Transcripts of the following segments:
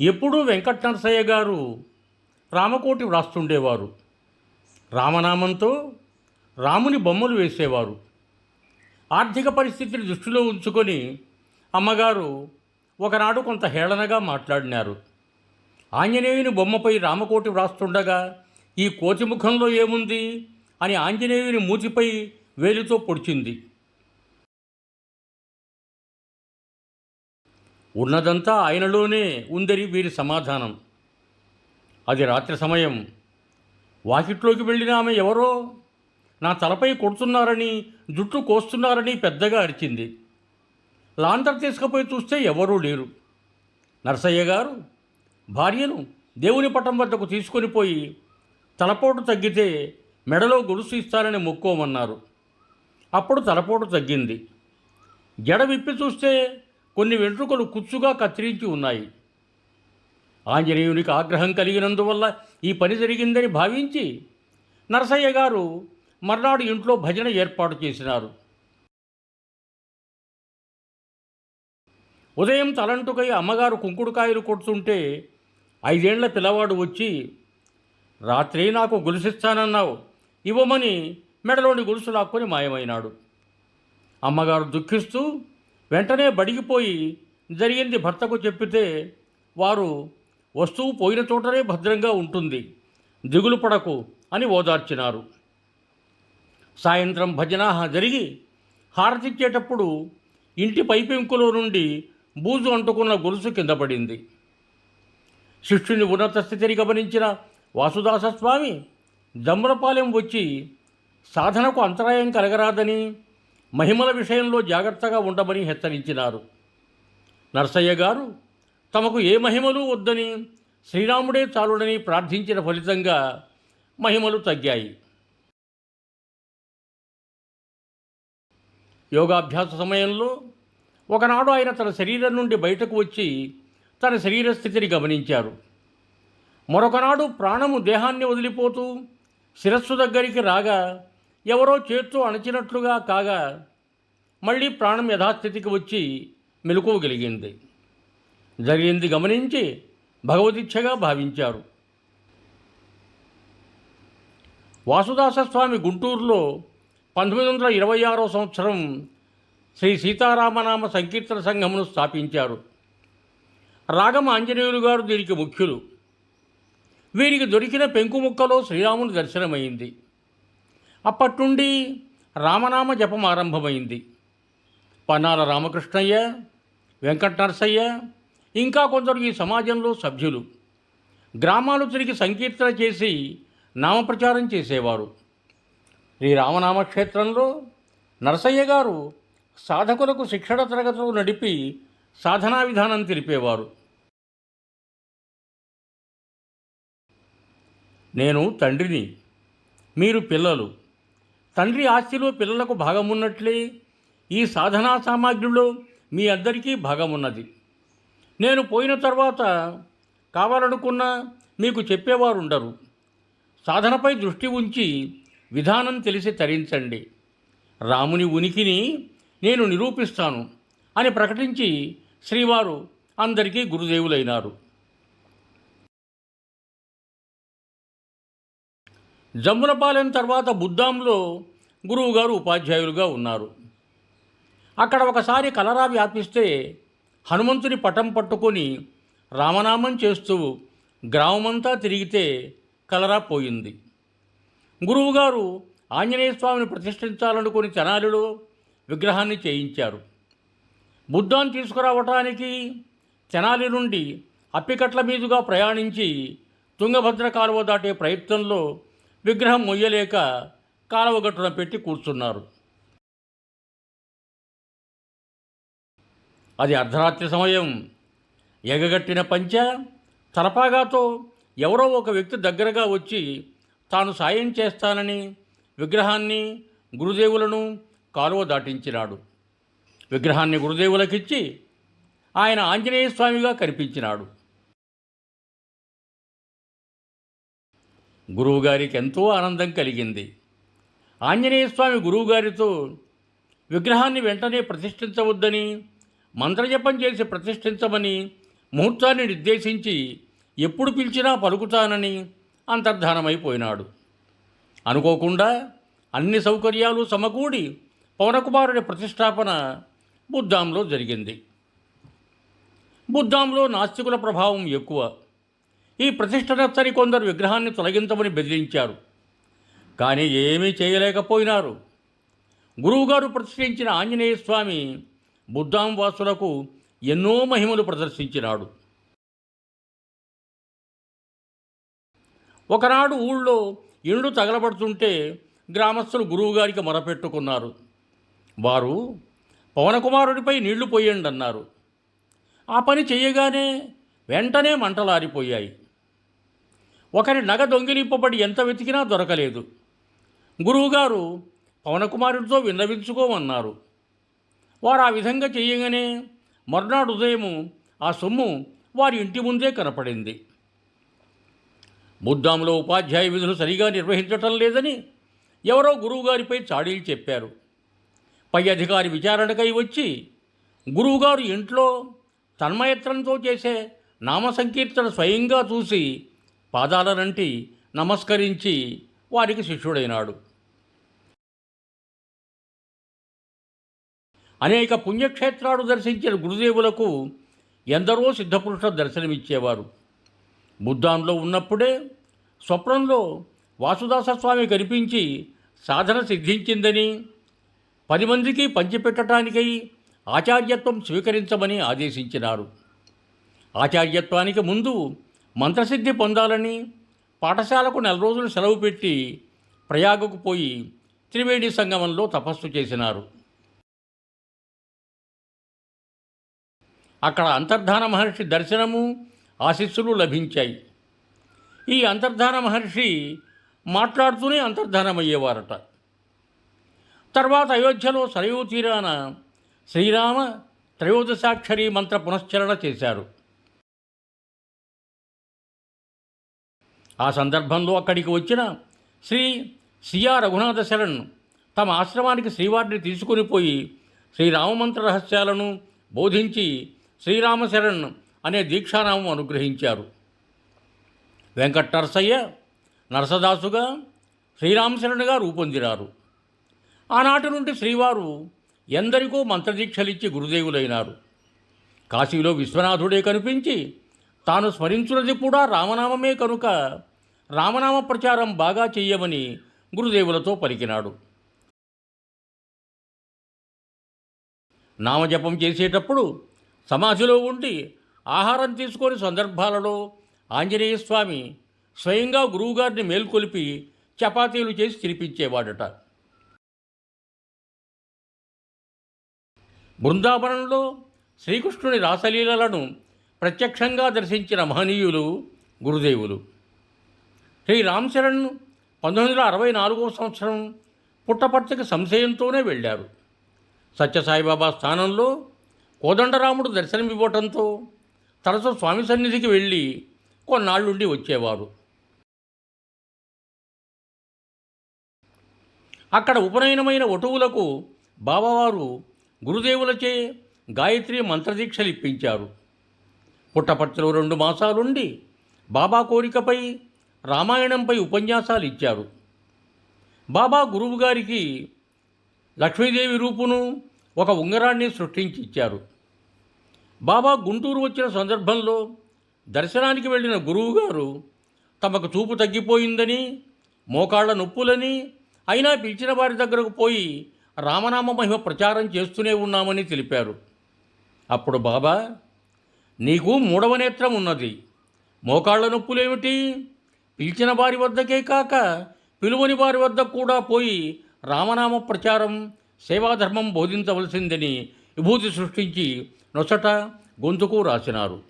ఎప్పుడూ వెంకట నరసయ్య గారు రామకోటి వ్రాస్తుండేవారు. రామనామంతో రాముని బొమ్మలు వేసేవారు. ఆర్థిక పరిస్థితిని దృష్టిలో ఉంచుకొని అమ్మగారు ఒకనాడు కొంత హేళనగా మాట్లాడినారు. ఆంజనేయుని బొమ్మపై రామకోటి వ్రాస్తుండగా ఈ కోతిముఖంలో ఏముంది? అని ఆంజనేయుని మూతిపై వేలితో పొడిచింది. ఉన్నదంతా ఆయనలోనే ఉందని వీరి సమాధానం. అది రాత్రి సమయం. వాకిట్లోకి వెళ్ళిన ఆమె ఎవరో? నా తలపై కొడుతున్నారని జుట్టు కోస్తున్నారని పెద్దగా అరిచింది. లాంతర్ తీసుకుపోయి చూస్తే ఎవరూ లేరు. నరసయ్య గారు భార్యను దేవుని పటం వద్దకు తీసుకొని పోయి తలపోటు తగ్గితే మెడలో గొలుసు ఇస్తారని మొక్కోమన్నారు. అప్పుడు తలపోటు తగ్గింది. జడ విప్పి చూస్తే కొన్ని వెంట్రుకలు కుచ్చుగా కత్తిరించి ఉన్నాయి. ఆంజనేయునికి ఆగ్రహం కలిగినందువల్ల ఈ పని జరిగిందని భావించి నరసయ్య గారు మర్నాడు ఇంట్లో భజన ఏర్పాటు చేసినారు. ఉదయం తలంటుకై అమ్మగారు కుంకుడుకాయలు కొడుతుంటే ఐదేండ్ల పిల్లవాడు వచ్చి రాత్రి నాకు గొలుసిస్తానన్నావు ఇవ్వమని మెడలోని గొలుసు లాక్కొని మాయమైనాడు. అమ్మగారు దుఃఖిస్తూ వెంటనే బడిగిపోయి జరిగింది భర్తకు చెప్పితే వారు వస్తువు పోయిన చోటనే భద్రంగా ఉంటుంది దిగులు పడకు అని ఓదార్చినారు. సాయంత్రం భజన జరిగి హారతిచ్చేటప్పుడు ఇంటి పైపెంకులో నుండి బూజు అంటుకున్న గొలుసు కింద పడింది. శిష్యుని ఉన్నత స్థితిని గమనించిన వాసుదాసస్వామి జమ్రపాలెం వచ్చి సాధనకు అంతరాయం కలగరాదని మహిమల విషయంలో జాగ్రత్తగా ఉండమని హెచ్చరించినారు. నర్సయ్య గారు తమకు ఏ మహిమలు వద్దని శ్రీరాముడే చాలుడని ప్రార్థించిన ఫలితంగా మహిమలు తగ్గాయి. యోగాభ్యాస సమయంలో ఒకనాడు ఆయన తన శరీరం నుండి బయటకు వచ్చి తన శరీర స్థితిని గమనించారు. మరొకనాడు ప్రాణము దేహాన్ని వదిలిపోతూ శిరస్సు దగ్గరికి రాగా ఎవరో చేత్తో అణచినట్లుగా కాగా మళ్ళీ ప్రాణం యథాస్థితికి వచ్చి మెలుకోగలిగింది జరిగింది గమనించి భగవదీచ్ఛగా భావించారు. వాసుదాసస్వామి గుంటూరులో పంతొమ్మిది వందల ఇరవై ఆరో సంవత్సరం శ్రీ సీతారామనామ సంకీర్తన సంఘమును స్థాపించారు. రాగం ఆంజనేయులు గారు దీనికి ముఖ్యులు. వీరికి దొరికిన పెంకు ముక్కలో శ్రీరాముని దర్శనమైంది. అప్పటి నుండి రామనామ జపం ఆరంభమైంది. పన్నాల రామకృష్ణయ్య వెంకట నరసయ్య ఇంకా కొందరు ఈ సమాజంలో సభ్యులు. గ్రామాలు తిరిగి సంకీర్తన చేసి నామప్రచారం చేసేవారు. శ్రీ రామనామ క్షేత్రంలో నరసయ్య గారు సాధకులకు శిక్షణ తరగతులు నడిపి సాధనా విధానం తెలిపేవారు. నేను తండ్రిని మీరు పిల్లలు తండ్రి ఆస్తిలో పిల్లలకు భాగమున్నట్లే ఈ సాధనా సామాగ్రిలో మీ అందరికీ భాగమున్నది. నేను పోయిన తర్వాత కావాలనుకున్నా మీకు చెప్పేవారు ఉండరు సాధనపై దృష్టి ఉంచి విధానం తెలిసి తరించండి. రాముని ఉనికిని నేను నిరూపిస్తాను అని ప్రకటించి శ్రీవారు అందరికీ గురుదేవులైనారు. జమ్ములపాలెం తర్వాత బుద్ధాంలో గురువుగారు ఉపాధ్యాయులుగా ఉన్నారు. అక్కడ ఒకసారి కలరా వ్యాపిస్తే హనుమంతుని పటం పట్టుకొని రామనామం చేస్తూ గ్రామమంతా తిరిగితే కలరా పోయింది. గురువుగారు ఆంజనేయ స్వామిని ప్రతిష్ఠించాలనుకుని తెనాలిలో విగ్రహాన్ని చేయించారు. బుద్ధాన్ని తీసుకురావటానికి తెనాలి నుండి అప్పికట్ల మీదుగా ప్రయాణించి తుంగభద్ర కాలువ దాటే ప్రయత్నంలో విగ్రహం మొయ్యలేక కాలువగట్టున పెట్టి కూర్చున్నారు. అది అర్ధరాత్రి సమయం. ఎగగట్టిన పంచ తలపాగాతో ఎవరో ఒక వ్యక్తి దగ్గరగా వచ్చి తాను సాయం చేస్తానని విగ్రహాన్ని గురుదేవులను కాలువ దాటించినాడు. విగ్రహాన్ని గురుదేవులకిచ్చి ఆయన ఆంజనేయ స్వామిగా కనిపించినాడు. గురువుగారికి ఎంతో ఆనందం కలిగింది. ఆంజనేయ స్వామి గురువుగారితో విగ్రహాన్ని వెంటనే ప్రతిష్ఠించవద్దని మంత్రజపం చేసి ప్రతిష్ఠించమని ముహూర్తాన్ని నిర్దేశించి ఎప్పుడు పిలిచినా పలుకుతానని అంతర్ధానమైపోయినాడు. అనుకోకుండా అన్ని సౌకర్యాలు సమకూడి పవనకుమారుడి ప్రతిష్టాపన బుద్ధాంలో జరిగింది. బుద్ధాంలో నాస్తికుల ప్రభావం ఎక్కువ. ఈ ప్రతిష్టనచ్చని కొందరు విగ్రహాన్ని తొలగించమని బెదిరించారు. కానీ ఏమీ చేయలేకపోయినారు. గురువుగారు ప్రతిష్ఠించిన ఆంజనేయ స్వామి బుద్ధాం వాసులకు ఎన్నో మహిమలు ప్రదర్శించినాడు. ఒకనాడు ఊళ్ళో ఇండ్లు తగలబడుతుంటే గ్రామస్తులు గురువుగారికి మొరపెట్టుకున్నారు. వారు పవనకుమారుడిపై నీళ్ళు పోయండి అన్నారు ఆ పని చేయగానే వెంటనే మంటలారిపోయాయి. ఒకరి నగ దొంగిలింపబడి ఎంత వెతికినా దొరకలేదు. గురువుగారు పవనకుమారుడితో విన్నవించుకోమన్నారు. వారు ఆ విధంగా చేయగానే మర్నాడు ఉదయము ఆ సొమ్ము వారి ఇంటి ముందే కనపడింది. బుద్ధాంలో ఉపాధ్యాయ విధులు సరిగా నిర్వహించటం లేదని ఎవరో గురువుగారిపై చాడీలు చెప్పారు. పై అధికారి విచారణకై వచ్చి గురువుగారు ఇంట్లో తన్మయత్రంతో చేసే నామ సంకీర్తన స్వయంగా చూసి పాదాలనంటి నమస్కరించి వారికి శిష్యుడైనాడు. అనేక పుణ్యక్షేత్రాలు దర్శించిన గురుదేవులకు ఎందరో సిద్ధపురుష దర్శనమిచ్చేవారు. బుద్ధాంలో ఉన్నప్పుడే స్వప్నంలో వాసుదాస స్వామి కనిపించి సాధన సిద్ధించిందని పది మందికి పంచిపెట్టడానికై ఆచార్యత్వం స్వీకరించమని ఆదేశించినారు. ఆచార్యత్వానికి ముందు మంత్రసిద్ధి పొందాలని పాఠశాలకు నెల రోజులు సెలవు పెట్టి ప్రయాగకు పోయి త్రివేణి సంగమంలో తపస్సు చేసినారు. అక్కడ అంతర్ధాన మహర్షి దర్శనము ఆశీస్సులు లభించాయి. ఈ అంతర్ధాన మహర్షి మాట్లాడుతూనే అంతర్ధానమయ్యేవారట. తర్వాత అయోధ్యలో సరయూ తీరాన శ్రీరామ త్రయోదశాక్షరి మంత్ర పునశ్చరణ చేశారు. ఆ సందర్భంలో అక్కడికి వచ్చిన శ్రీ సియా రఘునాథ శరణ్ తమ ఆశ్రమానికి శ్రీవారిని తీసుకుని పోయి శ్రీరామమంత్ర రహస్యాలను బోధించి శ్రీరామశరణ్ అనే దీక్షానామం అనుగ్రహించారు. వెంకట నరసయ్య నరసదాసుగా శ్రీరామశరణుగా రూపొందినారు. ఆనాటి నుండి శ్రీవారు ఎందరికో మంత్రదీక్షలిచ్చి గురుదేవులైనారు. కాశీలో విశ్వనాథుడే కనిపించి తాను స్మరించున్నది కూడా రామనామమే కనుక రామనామ ప్రచారం బాగా చెయ్యమని గురుదేవులతో పలికినాడు. నామజపం చేసేటప్పుడు సమాధిలో ఉండి ఆహారం తీసుకొని సందర్భాలలో ఆంజనేయ స్వామి స్వయంగా గురువుగారిని మేల్కొలిపి చపాతీలు చేసి తినిపించేవాడట. బృందావనంలో శ్రీకృష్ణుని రాసలీలలను ప్రత్యక్షంగా దర్శించిన మహనీయులు గురుదేవులు. శ్రీ రామ్ చరణ్ పంతొమ్మిది వందల అరవై నాలుగో సంవత్సరం పుట్టపర్తికి సంశయంతోనే వెళ్ళారు. సత్యసాయిబాబా స్థానంలో కోదండరాముడు దర్శనమివ్వటంతో తరచు స్వామి సన్నిధికి వెళ్ళి కొన్నాళ్ళుండి వచ్చేవారు. అక్కడ ఉపనయనమైన వటువులకు బాబావారు గురుదేవులచే గాయత్రి మంత్రదీక్షలు ఇప్పించారు పుట్టపర్తిలో రెండు మాసాలుండి బాబా కోరికపై రామాయణంపై ఉపన్యాసాలు ఇచ్చారు బాబా గురువుగారికి లక్ష్మీదేవి రూపును ఒక ఉంగరాన్ని సృష్టించి ఇచ్చారు బాబా గుంటూరు వచ్చిన సందర్భంలో దర్శనానికి వెళ్ళిన గురువుగారు తమకు చూపు తగ్గిపోయిందని మోకాళ్ళ నొప్పులని అయినా పిలిచిన వారి దగ్గరకు పోయి రామనామ మహిమ ప్రచారం చేస్తూనే ఉన్నామని తెలిపారు. అప్పుడు బాబా నీకు మూడవ నేత్రం ఉన్నది. మోకాళ్ళ నొప్పులేమిటి? పిలిచిన వారి వద్దకే కాక పిలువని వారి వద్ద కూడా పోయి రామనామ ప్రచారం సేవాధర్మం బోధించవలసిందని విభూతి సృష్టించి నొసట గొంతుకు రాసినారు.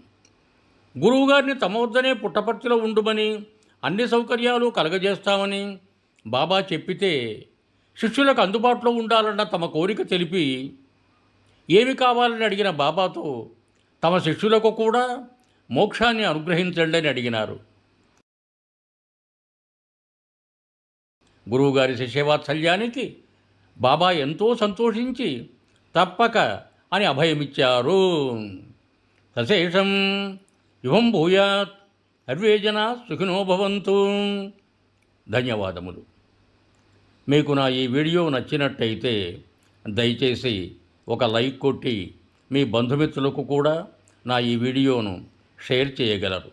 గురువుగారిని తమ వద్దనే పుట్టపర్తిలో ఉండుమని అన్ని సౌకర్యాలు కలగజేస్తామని బాబా చెప్పితే శిష్యులకు అందుబాటులో ఉండాలన్న తమ కోరిక తెలిపి ఏమి కావాలని అడిగిన బాబాతో తమ శిష్యులకు కూడా మోక్షాన్ని అనుగ్రహించండి అని అడిగినారు. గురువుగారి శిష్యవాత్సల్యానికి బాబా ఎంతో సంతోషించి తప్పక అని అభయమిచ్చారు. సశేషం యువం భూయాత్ సర్వే జనా సుఖినో భవంతు. ధన్యవాదములు. మీకు నా ఈ వీడియో నచ్చినట్టయితే దయచేసి ఒక లైక్ కొట్టి మీ బంధుమిత్రులకు కూడా నా ఈ వీడియోను షేర్ చేయగలరు.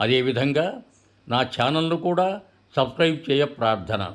అదేవిధంగా నా ఛానల్ను కూడా సబ్స్క్రైబ్ చేయ ప్రార్థన.